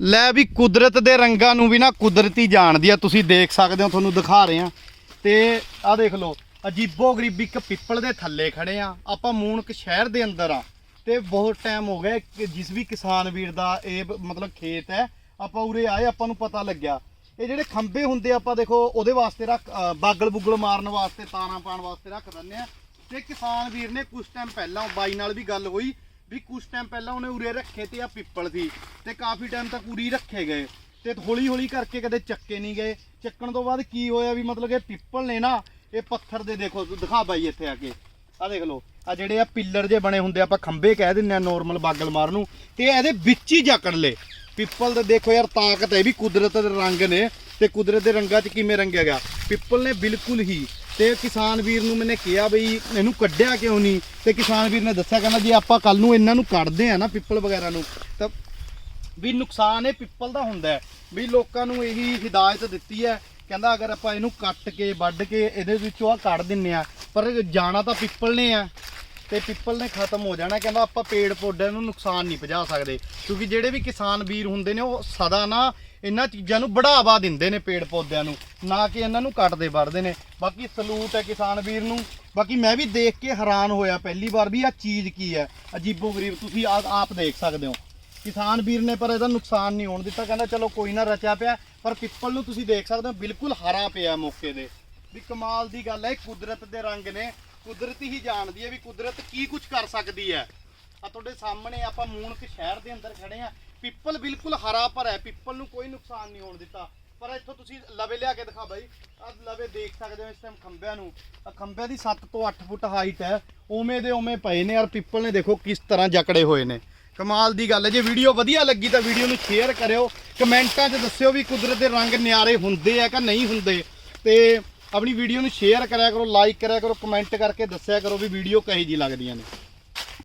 ਲੈ ਵੀ ਕੁਦਰਤ ਦੇ ਰੰਗਾਂ ਨੂੰ ਵੀ ਨਾ ਕੁਦਰਤੀ ਜਾਣਦੀ ਆ, ਤੁਸੀਂ ਦੇਖ ਸਕਦੇ ਹੋ, ਤੁਹਾਨੂੰ ਦਿਖਾ ਰਹੇ ਆ ਤੇ ਆਹ ਦੇਖ ਲਓ, ਅਜੀਬੋ ਗਰੀਬੀ ਇੱਕ ਪਿੱਪਲ ਦੇ ਥੱਲੇ ਖੜੇ ਆ। ਆਪਾਂ ਮੂਨਕ ਸ਼ਹਿਰ ਦੇ ਅੰਦਰ ਆ। ਤੇ ਬਹੁਤ ਟਾਈਮ ਹੋ ਗਿਆ ਕਿ ਜਿਸ ਵੀ ਕਿਸਾਨ ਵੀਰ ਦਾ ਇਹ ਮਤਲਬ ਖੇਤ ਹੈ, ਆਪਾਂ ਉਰੇ ਆਏ, ਆਪਾਂ ਨੂੰ ਪਤਾ ਲੱਗਿਆ। ਇਹ ਜਿਹੜੇ ਖੰਬੇ ਹੁੰਦੇ ਆਪਾਂ ਦੇਖੋ, ਉਹਦੇ ਵਾਸਤੇ ਰੱਖ ਬਾਗਲ ਬੁਗਲ ਮਾਰਨ ਵਾਸਤੇ, ਤਾਰਾਂ ਪਾਉਣ ਵਾਸਤੇ ਰੱਖ ਦਿੰਦੇ ਆ। ਤੇ ਕਿਸਾਨ ਵੀਰ ਨੇ ਕੁਝ ਟਾਈਮ ਪਹਿਲਾਂ ਬਾਈ ਨਾਲ ਵੀ ਗੱਲ ਹੋਈ ਵੀ ਕੁਝ ਟਾਈਮ ਪਹਿਲਾਂ ਉਹਨੇ ਉਰੇ ਰੱਖੇ ਤੇ ਆ ਪਿੱਪਲ ਸੀ ਤੇ ਕਾਫੀ ਟਾਈਮ ਤੱਕ ਉਰੀ ਰੱਖੇ ਗਏ। ਤੇ ਹੌਲੀ ਹੌਲੀ ਕਰਕੇ ਕਦੇ ਚੱਕੇ ਨਹੀਂ ਗਏ। ਚੱਕਣ ਤੋਂ ਬਾਅਦ ਕੀ ਹੋਇਆ ਵੀ ਮਤਲਬ ਕਿ ਪਿੱਪਲ ਨੇ ਨਾ, ਇਹ ਪੱਥਰ ਦੇ ਦੇਖੋ, ਦਿਖਾ ਬਾਈ ਇੱਥੇ ਆ ਕੇ। ਆ ਦੇਖ ਲਓ ਆ ਜਿਹੜੇ ਆ ਪਿੱਲਰ ਜੇ ਬਣੇ ਹੁੰਦੇ ਆਪਾਂ ਖੰਬੇ ਕਹਿ ਦਿੰਦੇ ਆ ਨੋਰਮਲ ਬਾਗਲ ਮਾਰ ਨੂੰ। ਤੇ ਇਹਦੇ ਵਿੱਚ ਹੀ ਜਕੜ ਲੇ। ਪਿੱਪਲ ਦੇ ਦੇਖੋ ਯਾਰ, ਤਾਕਤ ਹੈ ਵੀ ਕੁਦਰਤ ਦੇ ਰੰਗ ਨੇ ਤੇ ਕੁਦਰਤ ਦੇ ਰੰਗਾਂ 'ਚ ਕਿਵੇਂ ਰੰਗਿਆ ਗਿਆ। ਪਿੱਪਲ ਨੇ ਬਿਲਕੁਲ ਹੀ ਤੇ ਕਿਸਾਨ ਵੀਰ ਨੂੰ ਮੈਨੇ ਕਿਹਾ ਬਈ ਇਹਨੂੰ ਕੱਢਿਆ ਕਿਉਂ ਨਹੀਂ? ਤੇ ਕਿਸਾਨ ਵੀਰ ਨੇ ਦੱਸਿਆ, ਕਹਿੰਦਾ ਜੇ ਆਪਾਂ ਕੱਲ ਨੂੰ ਇਹਨਾਂ ਨੂੰ ਕੱਢਦੇ ਆ ਨਾ ਪਿੱਪਲ ਵਗੈਰਾ ਨੂੰ, ਤਾਂ ਵੀ ਨੁਕਸਾਨ ਇਹ ਪਿੱਪਲ ਦਾ ਹੁੰਦਾ ਹੈ। ਵੀ ਲੋਕਾਂ ਨੂੰ ਇਹੀ ਹਿਦਾਇਤ ਦਿੱਤੀ ਹੈ, ਕਹਿੰਦਾ ਅਗਰ ਆਪਾਂ ਇਹਨੂੰ ਕੱਟ ਕੇ, ਵੱਢ ਕੇ ਇਹਦੇ ਵਿੱਚੋਂ ਆ ਕੱਢ ਦਿੰਨੇ ਆ, ਪਰ ਜਾਣਾ ਤਾਂ ਪਿੱਪਲ ਨੇ ਆ। ਤੇ ਪਿੱਪਲ ਨੇ ਖਤਮ ਹੋ ਜਾਣਾ, ਕਹਿੰਦਾ ਆਪਾਂ ਪੇੜ ਪੌਦਿਆਂ ਨੂੰ ਨੁਕਸਾਨ ਨਹੀਂ ਪਹੁੰਚਾ ਸਕਦੇ। ਕਿਉਂਕਿ ਜਿਹੜੇ ਵੀ ਕਿਸਾਨ ਵੀਰ ਹੁੰਦੇ ਨੇ, ਉਹ ਸਦਾ ਨਾ ਇਹਨਾਂ ਚੀਜ਼ਾਂ ਨੂੰ ਬੜਾਵਾ ਦਿੰਦੇ ਨੇ ਪੇੜ ਪੌਦਿਆਂ ਨੂੰ, ਨਾ ਕਿ ਇਹਨਾਂ ਨੂੰ ਕੱਟਦੇ ਵੱਢਦੇ ਨੇ। ਬਾਕੀ ਸਲੂਟ ਹੈ ਕਿਸਾਨ ਵੀਰ ਨੂੰ। ਬਾਕੀ ਮੈਂ ਵੀ ਦੇਖ ਕੇ ਹੈਰਾਨ ਹੋਇਆ ਪਹਿਲੀ ਵਾਰ ਵੀ ਆ ਚੀਜ਼ ਕੀ ਹੈ। ਅਜੀਬੋ ਗਰੀਬ, ਤੁਸੀਂ ਆ- ਆਪ ਦੇਖ ਸਕਦੇ ਹੋ। ਕਿਸਾਨ ਵੀਰ ਨੇ ਪਰ ਇਹਦਾ ਨੁਕਸਾਨ ਨਹੀਂ ਹੋਣ ਦਿੱਤਾ। ਕਹਿੰਦਾ ਚਲੋ ਕੋਈ ਨਾ ਰਚਿਆ ਪਿਆ, ਪਰ ਪਿੱਪਲ ਨੂੰ ਤੁਸੀਂ ਦੇਖ ਸਕਦੇ ਹੋ, ਬਿਲਕੁਲ ਹਰਾ ਪਿਆ ਮੌਕੇ ਦੇ। ਵੀ ਕਮਾਲ ਦੀ ਗੱਲ ਹੈ ਕੁਦਰਤ ਦੇ ਰੰਗ ਨੇ। ਕੁਦਰਤ ਹੀ ਜਾਣਦੀ ਹੈ ਵੀ ਕੁਦਰਤ ਕੀ ਕੁਝ ਕਰ ਸਕਦੀ ਹੈ। ਆ ਤੁਹਾਡੇ ਸਾਹਮਣੇ ਆਪਾਂ ਮੂਨਕ ਸ਼ਹਿਰ ਦੇ ਅੰਦਰ ਖੜੇ ਆ ਪਿੱਪਲ ਬਿਲਕੁਲ ਹਰਾ ਭਰਾ ਹੈ, ਪਿੱਪਲ ਨੂੰ ਕੋਈ ਨੁਕਸਾਨ ਨਹੀਂ ਹੋਣ ਦਿੱਤਾ। ਪਰ ਇੱਥੋਂ ਤੁਸੀਂ ਲਵੇ ਲਿਆ ਕੇ ਦਿਖਾ ਬਾਈ। ਆ ਲਵੇ ਦੇਖ ਸਕਦੇ ਹੋ ਇਸ ਟਾਈਮ ਖੰਭਿਆਂ ਨੂੰ। ਆ ਖੰਭਿਆਂ ਦੀ 7 ਤੋਂ 8 ਫੁੱਟ ਹਾਈਟ ਹੈ। ਉਵੇਂ ਦੇ ਉਵੇਂ ਪਏ ਨੇ ਔਰ ਪਿੱਪਲ ਨੇ ਦੇਖੋ ਕਿਸ ਤਰ੍ਹਾਂ ਜਕੜੇ ਹੋਏ ਨੇ। ਕਮਾਲ ਦੀ ਗੱਲ ਹੈ। ਜੇ ਵੀਡੀਓ ਵਧੀਆ ਲੱਗੀ ਤਾਂ ਵੀਡੀਓ ਨੂੰ ਸ਼ੇਅਰ ਕਰਿਓ। ਕਮੈਂਟਾਂ 'ਚ ਦੱਸਿਓ ਵੀ ਕੁਦਰਤ ਦੇ ਰੰਗ ਨਿਆਰੇ ਹੁੰਦੇ ਆ ਕਿ ਨਹੀਂ ਹੁੰਦੇ। ਤੇ ਆਪਣੀ ਵੀਡੀਓ ਨੂੰ ਸ਼ੇਅਰ ਕਰਿਆ ਕਰੋ ਲਾਈਕ ਕਰਿਆ ਕਰੋ ਕਮੈਂਟ ਕਰਕੇ ਦੱਸਿਆ ਕਰੋ ਵੀ ਵੀਡੀਓ ਕਹੀ ਜੀ ਲੱਗਦੀਆਂ ਨੇ।